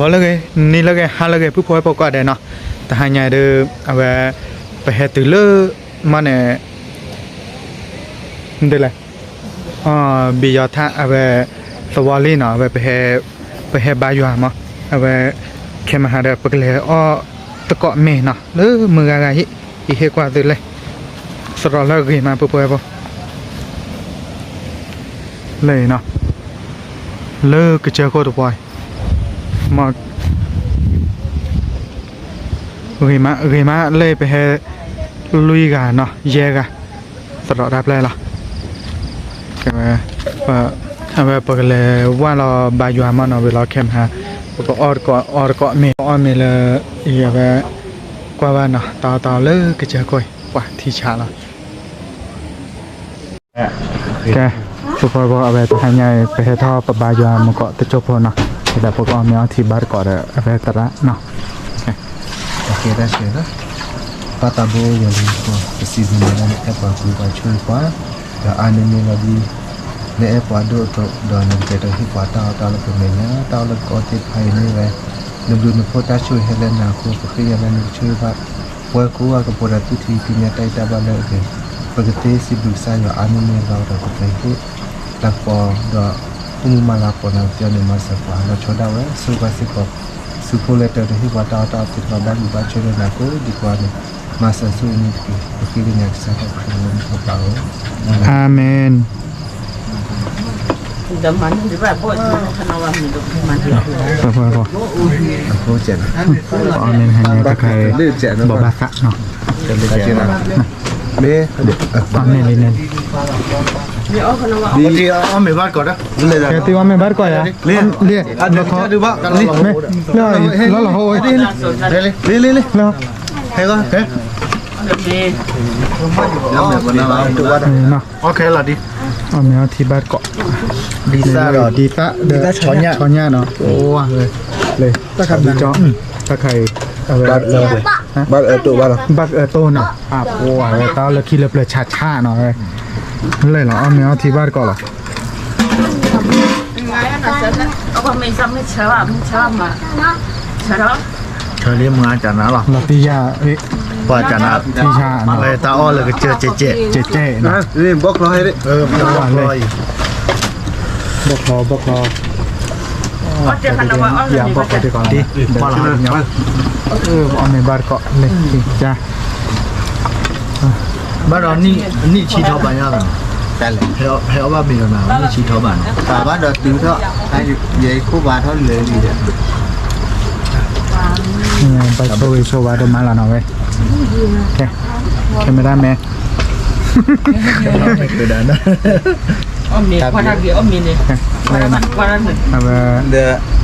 ว่าล้วไงนี่ล้วไงฮาล้วไงผู้พอยปกไดเนาะแต่หายายเด้อเอาไว้ไปเหตุเลอมันเนี่ยเดี๋ยละอ๋อบียอทะเอาไว้สวอลลี่เนาะเอาไว้ไปเหไปเหบายูฮามาเอาไว้แค่มาหาเด้อปกเลยอ๋อตะเกอะเมเนาะเออมืออะไรอีเฮกว่าตื่นเลยสรอล้กี่มาผู้พอยปเลยเนาะเลิกกเจอโคตรพอย មករីម៉ារីម៉ាលេបហេលុយកាណោះយេកាសរដាប់ឡែឡាកែបើអើបើលេវ៉ាឡបាយូអាម៉ាណូវេឡាខេមហាក៏អរក៏អរក៏មានអរមានលើយាវ៉ាកវ៉ាណោះតតលើកជាកុយវ៉ាធីឆាឡោះកែសុភបអបេតហាញ៉ៃបេហេថោបបាយូអាមកក៏ទៅជប់ផងណោះ ะอะไรตระเนาะ Okey dah share dah. Kata bo yang ni ko season ni dan apa aku ba chui kwa. Da anime lagi. Ne apa do to do nan ke to hi kwa ta ta la ko me na ta la ko ti phai ni we. Nu du nu po ta chui helen na ko ko khi ya nu chui ba. Wa ko wa ko po da tu thi ti nya tai ta ba le ke. Pagate si du sa yo anime la da ko kai ko. La po do umu mala po na ti ni ma sa kwa la choda we su ba si ko สุโพเลเตอร์ที่ว่าตาตาติดมาบ้านอยู่บ้านช่วยนะก็ดีกว่าเนี่ยมาสันสู้นี่คือคือเป็นอย่างสักครั้งนึงของเรา อาเมน Daman di ba po kanawa mi do man di พอพอพอ โปรเจกต์ อาเมนให้เนี่ยตะไคร้ เลือดเจ็บนะ บอบาสะเนาะ จะเลือดเจ็บนะเบ้ อาเมนเลยเนี่ย mi o kanawa ดีที่เอาไม่บ้านก่อนนะเลย แกตีว่าไม่บ้านก่อนอะเลี้ยเลี้ย อัน นี้เขาดูว่าเลี้ยไม่เลี้ยแล้วเหรอโอ้ยเลยเลยเลยเลยแล้วให้ก็เฮ้ย di แล้วแบบนั้นดูว่าเนาะโอเคละดิอาเมนที่บ้านเกาะดีซ่าหรอดีตะเดช้อนยาช้อนยาเนาะโอ้เลยเลยตะไคร้ดีจ้อตะไคร้เอาไว้บ้านเออบ้านเออตัวบ้า นบักเออโตเนาะอะโอ้ยตาเลยคิดเลยเปลือยชาชาเนาะเลยเหรอเอาเมียที่บ้านก่อนเหรอ ngai na sa na o ba mi sa mi chawa mi chawa ma chara เธอเรียกมาจากนั้นหรอลาติยาเอ้ยว่าจากนั้นที่ชาเนาะเลยตาอ้อเลยก็เจอเจ๊เจ๊เจ๊เจ๊เนาะนี่บล็อกรอให้ดิเออมันบล็อกรออยู่บอกรอบอกรอ o te kanawa o อย่า ni บอก ba ไปดีก่อนดิพอละเนาะเออเอาในบ้านเกาะเลยจ้า บ้านเรานี่นี่ชีเทาบานยังไงแต่เลยเฮลเฮลว่ามีกันมานี่ชีเทาบานถามว่าเดี๋ยวตื้อเถอะให้ยัยคู่บาเท่าเลยดีเดียวไปโชว์โชว์ว่าเดินมาแล้วเนาะเว้ยโอเคแค่ไม่ได้แม่ไม่เคยได้นะ o mi kwa na gi o mi ni เลยนะ kwa na ni เอาไปเดี๋ยวไม่เกี่ยวเลยเออในวันนามูนนะเออรับแบบสิบยี่สิบปุ๊บปุ๊บเลยเลยเลย cho là hạn chế mới bà xin mà อะปัวดิซาเชอกุ้ยล่ะทีเหมือนแน่เนี่ยนอนตะพีแล้วอ้อมมีเดียวดีอ้อมมีเดียวอ๋อก็คือดิซาดูว่าเมียอะ o ti le mo ri ya mi cho pa ดิซา o ba ko ba จากตัวเลยเลยอืมฮะว้าวีตี้เดี๋ยวอะมัวดับเราไม่โอ้ดึกแกหนำงานเหรอ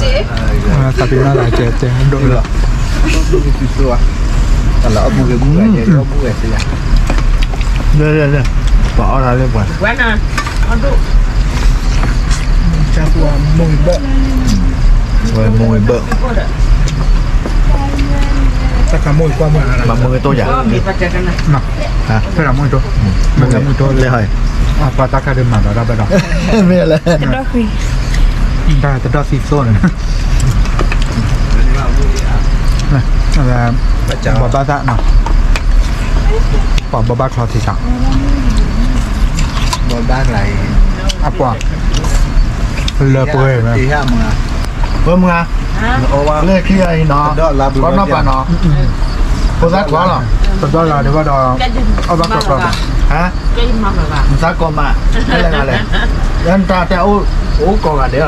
สียเรื่อยเรื่อยเรื่อยบอกอะไรเรื่อยกว่า wa na o do จากตัวมงเบอเว้ยมวยเบิก ko da ตะขโมยกว่ามืออะไรบางมือตัวใหญ่ o mi pa cha kana เนาะ ฮะเพื่อนมวยตัวมันจะมวยตัวเลยเหรออะปาตากาเดินมาแล้วไปดอกไม่อะไรเป็นดอกคุยได้แต่ดอกซีโซ่เลยนะอะไรบาบาซะเนาะปอบบาบาคลอทีสังบนบ้านไรอะปอเลอเปื่อยไหมตีห้ามือ เพิ่มงาโอ้ว่าเลิกขี้ไอ้เนาะดอลาบูก็นอกป่ะเนาะโคซัดว่าหรอตอนเราเดี๋ยวว่าดอ cái gì Ờ, bác mà đọc rồi. bà- ฮะ cái gì mà bà bà มันซักกอมาไม่อะไรอะไรยันตาแต่โอ้โอ้กอกันเดี๋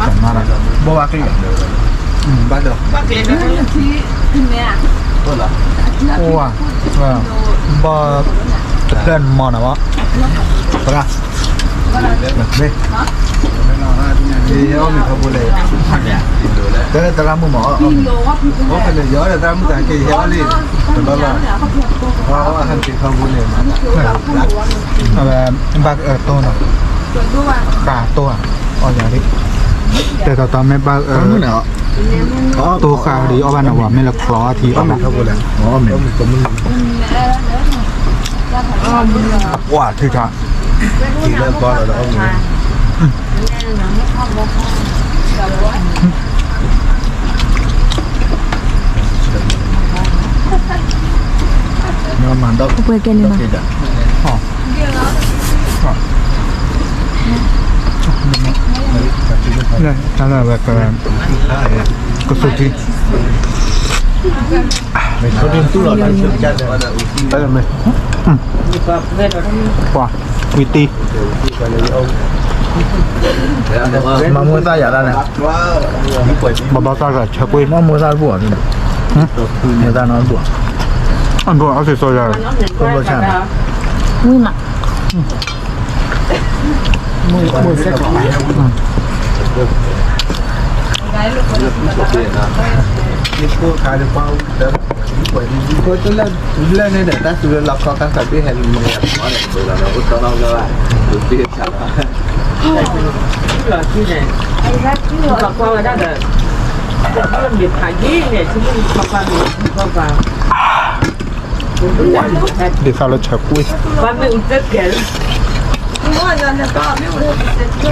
ยวเลยหมอนี่ก่อนเดี๋ยวก็บอสเนาะบอสเขาบอสเขาว้าที่ชาโบกลับลิงบอกว่าปรีเนาะจังมาละบ่ว่ากี่อืมบ้านเดียว Bác lên đó thì mẹ ต้นเหร แต่แต่ละมือหมอเพราะเป็นเยอะแต่ละมือแต่กี่เยอะนี่ตลอดเพราะว่าท่านกินขบวนเลยมาเอาแบบบักเออโตเนาะกาตัวอ๋ออย่างนี้แต่ตอนตอนไม่บักเออมือเหรออ๋อตัวคาดีเอาบ้านเอาว่าไม่ละคลอทีต้เอาองมีละขบวนเลยอ๋อมีก็มึงว่าที่จะกี่เริ่มก้อนแล้วเอามีเนาะมันดอก Aku boleh kena mah. กี่ดอกเนี่ยนั่นแหละแบบก็สุดที่เขาเรียนตู้หลอดเชื่อมกันเลยไปเลยไหมว่าวิตีมามัวซ่าอ ย่าได้นะบาบาตากับเชปุยมามัวซ่าบวชนี่มัวซ่านอนบวชอันตัวเอา สิโซยาคนรส ชาติ Ni mak. นี่พูดขายในเป้าแต่ป่วยด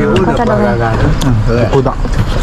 ีก็จะเล่นเล่นในเด็กแต่สุดแล้วเขากา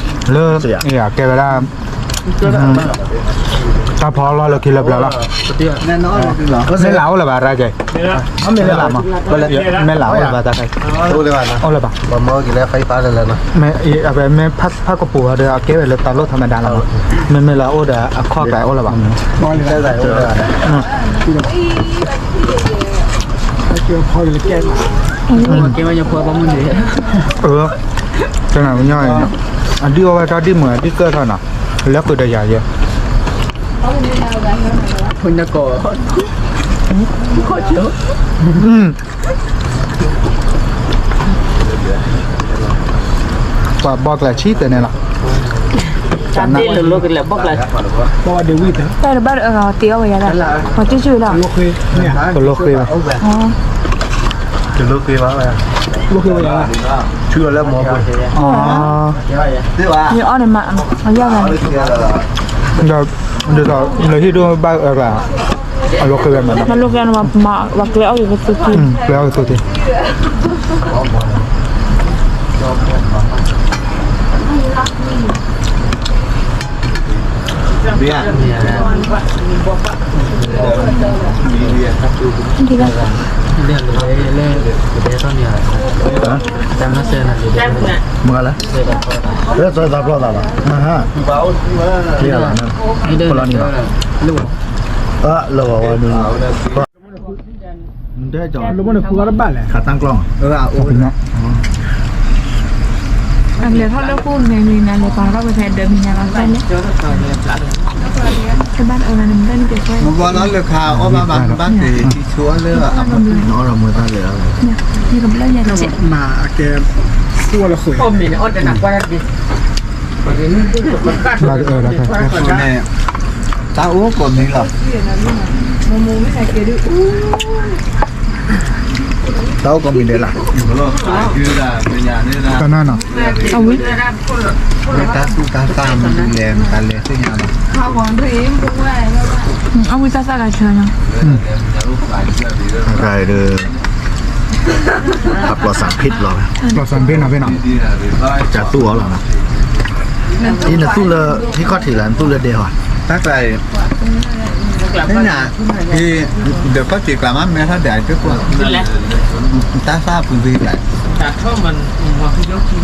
เดี๋ยว dah. เออกูต่ออาทิตย์ว่าช่วยตาเราตักเลยใช่ราชนะว่าดูหนักว่าเข้าใจ Merah ว่า nyaw. แกใช่ไหม Merah nyaw oleh. ตอนแรกยอจอเดๆเนาะว่าจริงว่ามีแกเอาเมย์เอาเมย์เอาเมย์แล้วก็เอาเมเอาเมกินข้าวกว่ามันพลาดใครไม่ใช่เอาแบบปะหัวเราไม่ก่อนอะเอาแบบปะแค่ดูให้กว่าตือปะพอเมพอทีเนาะเลิกเนี่ยแกเวลาถ้าพอเราเราคิดแล้วแล้วแน่นอนคือเหรอก็ไม่เหลาเลยป่ะราใจเอาไม่เหลามั้งไม่เหลาเลยป่ะตาใครรู้เลยว่านะเอาเลยป่ะบะหมี่กินแล้วไฟฟ้าเลยนะไม่เอาแบบไม่พักพักกระปูเดี๋ยวเก็บไว้เลยตาลดธรรมดาแล้วไม่ไม่เหลาเดี๋ยวข้อไก่เอาเลยป่ะได้ใส่รู้เลยนะเออจังหวะมันย่อยอันที่ว่าถ้าที่เหมือนที่เกิดเท่าน่ะ แล้วคือได้ยาเยอะ Thôi nhà cổ Khó chịu อืมว่าบอกแหละชี้แต่เนี่ยล่ะ Chả tên là lúc là bốc là Đây là bắt ở tiêu vậy đó. Có chút chút đâu. ก็โลกเลยป่ะ Oh. คื อลูกคือว่าอะไรลูกคือว่าเชื่อแล้วหมอไปอ๋อที่ว่า Như ở đây mà. Ở giao เอา này. เชื่อแล้วเดี๋ยวเดี๋ยวเลยที่ดูบ้าเออละเอาโลกเลยมัน Mà lúc mà mà và kéo thì cái sự อืมแล้วตัวที่เบี้ยมีเบี้ยครับดู thì là Em nè มึงอะไรเรื่อ งตัวตาพลาดละมาฮะเบาที่ว่าเรียกอะไรนะคนละนี่เออเราบอกว่ามึงมึงได้จอดแล้วมันคืออะไรบ้านแหละขาตั้งกล้องเออโอ้ยเนาะ anh để thoát nước phun này mình là để còn đâu phải đợi mình nhà làm sao nhé cái bát ở là mình đang để quay มันว่านั้นเลยข่าวว่าบ้านบ้านที่ที่ชัวร์เลยอะน้องเรามือตั้งเลย như cầm lấy nhà chị มาแกตัวละขุย Ôm mình ốt để nặng qua đi เราเออเราใส่ nè tao uống còn gì là tao còn mình để lại như là về nhà nên là ก็นั่นเนาะ người ta tu ta tam lèm ta lè tới nhà mà เอามือซ่าๆกันเชิญนะ rồi được tập lò sản phít rồi เราสันเป็นเนาะเป็ segnala. Ah, buon tempo, guarda. Ho buttato la cena. Dai, dai. ขับปลอดสารพิษหรอปลอดสารพิษนะพี่น้องจากตู้หรอนะที่นะตู้เลอที่ข้อถือแล้วตู้เลอเดียวอะถ้าใจนี่นะพี่เดี๋ยวก็จีกลามันแม่ถ้าแดดก็กลัวตาทราบพื้นที่แหละจากช่อมันหัวที่ยกขึ้น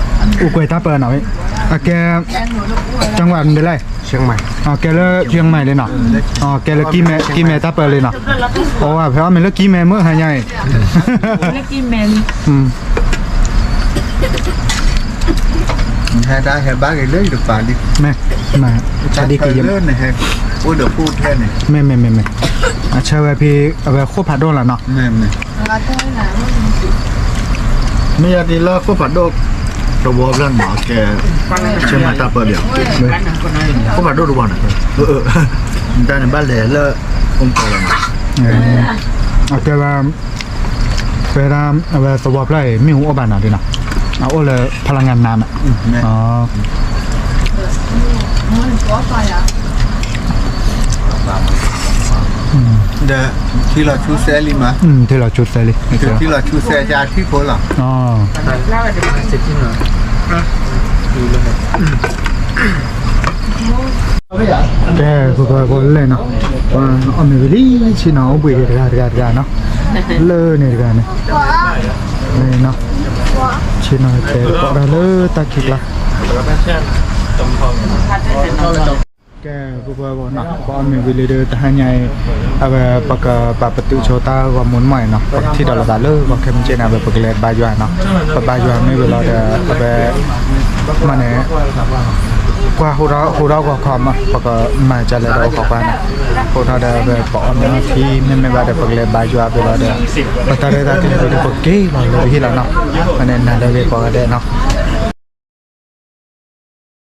อุกวยตาเปิดเนาะโอเคจังหวัดเดลัย chiang mày อ๋อแกเลอเชียงใหม่เลยเนาะอ๋อแกเลอกี่แม่กี่แม่ตาเปิดเลยเนาะเพราะว่าเพราะว่ามันเลอกี่แม่เมื่อหายใหญ่เล็กกินแมนอืม hai ta hai ba cái lấy được vào đi แม่แม่ชาดีกี่ยม lớn này hai ôi được phu thế này แม่แม่แม่แม่อะเชื่อว่าพี่เอาไปควบผัดโดนละเนาะ mềm này bây giờ thì lo có phải đâu đồ bò lên mở kè trên mặt ta bờ điểm กัน นะคนนั้น có phải đâu đồ bò này ừ ừ người ta này ba lẻ là không có là เออโอเคว่าเวลาเอาไปสวอปไล่มีหูอบานเนาะดิเนาะเอา โอ้เลยพลังงานน้ำอะ nè อ๋อ để khi là chú xe đi mà อืมที่เราจุดใส่เลยนี่คือ khi là chú xe ra khi phố là อ๋อเล่าอะไรจะเสร็จจริงเหรอแกกูก็ก็เลยเนาะว่าเอาไม่ไปดิชิเนาะบุยเดกาเดกาเดกาเนาะเลอเนี่ยเดกาเนี่ยนี่เนาะชิเนาะแกก็ได้เลอตะคิกละ แกกูบอกว่านะก็มีวิลเดอร์แต่ให้ไงเอาไปปกปาประตูโชตาก็มุนใหม่เนาะที่ดอลลาร์เลอร์ก็แค่มเจนเอาไปปกเลดบายวนเนาะปกบายวนไม่เวลาเดเอาไปมาเนี่ยกว่าฮูราฮูราก็ความอะปกมาจะเลยเราขอกันะฮูราเดไปปอกเนาะที่ไม่ไม่ว่าเดปกเลดบายวนเวลาเดปตาเรตาที่เราปกเกย์าเลยที่เราเนาะมาเนี่ยน่าเดไปปอกเดเนาะ